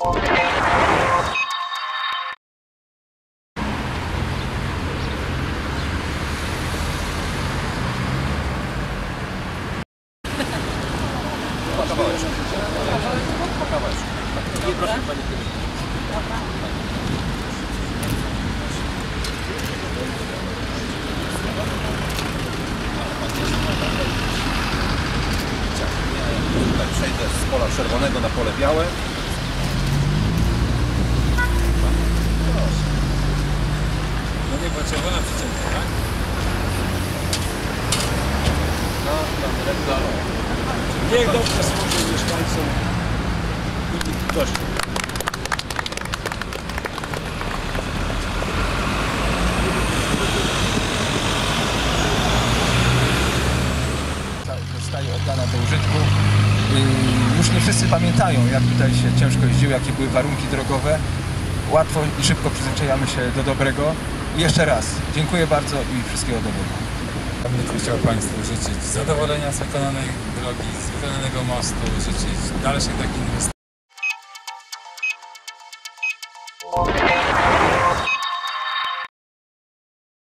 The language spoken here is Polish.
Tutaj przejdę z pola czerwonego na pole białe. Bo czerwona przecięta, tak? No, tam redda. Niech dobrze służy mieszkańcom i gościom. zostaje oddana do użytku. Yy, Już nie wszyscy pamiętają, jak tutaj się ciężko jeździło, jakie były warunki drogowe. Łatwo i szybko przyzwyczajamy się do dobrego. I jeszcze raz dziękuję bardzo i wszystkiego dobrego. Ja bym chciał Państwu życzyć zadowolenia z wykonanej drogi, z wykonanego mostu, życzyć dalszych takich inwestycji.